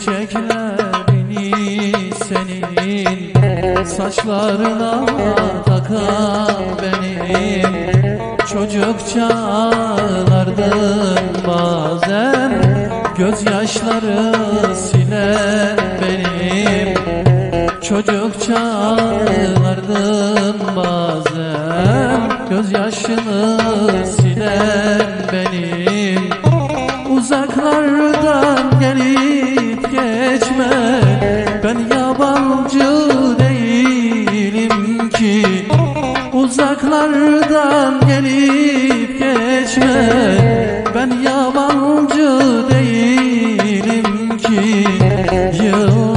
çiçeklerini senin. Saçlarına takan benim Çocuk çağlardın bazen. Gözyaşları silen benim Çocuk çağlardın bazen. Gözyaşını silen benim. Uzaklarda yabancı değilim ki. Uzaklardan gelip geçme. Ben yabancı değilim ki. Yıllardır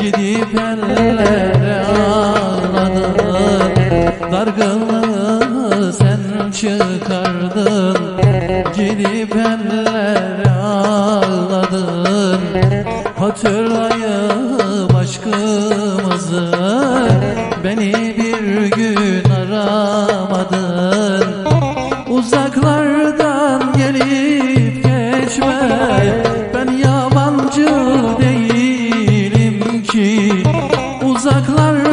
Gidip ellere ağladın Dargınlığı sen çıkardın. Gidip ellere ağladın Hatırlayıp aşkımızı Beni bir gün aramadın. Uzaklarda uzaklar